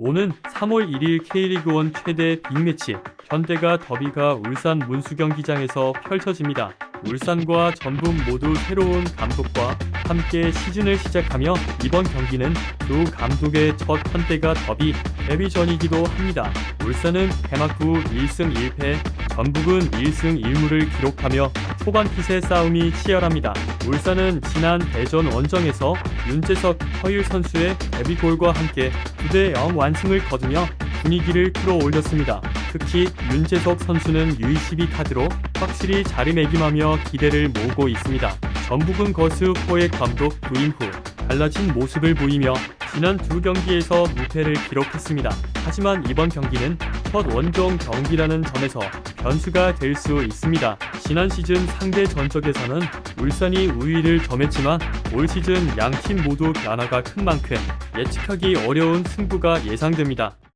오는 3월 1일 K리그1 최대 빅매치 현대가 더비가 울산 문수경기장에서 펼쳐집니다. 울산과 전북 모두 새로운 감독과 함께 시즌을 시작하며 이번 경기는 두 감독의 첫 현대가 더비 데뷔전이기도 합니다. 울산은 개막 후 1승 1패, 전북은 1승 1무를 기록하며 초반 핏의 싸움이 치열합니다. 울산은 지난 대전 원정에서 윤재석, 허율 선수의 데뷔골과 함께 9대0 완승을 거두며 분위기를 끌어올렸습니다. 특히 윤재석 선수는 U22 카드로 확실히 자리매김하며 기대를 모으고 있습니다. 전북은 거스 포획 감독 부임 후 달라진 모습을 보이며 지난 두 경기에서 무패를 기록했습니다. 하지만 이번 경기는 첫 원정 경기라는 점에서 변수가 될 수 있습니다. 지난 시즌 상대 전적에서는 울산이 우위를 점했지만 올 시즌 양 팀 모두 변화가 큰 만큼 예측하기 어려운 승부가 예상됩니다.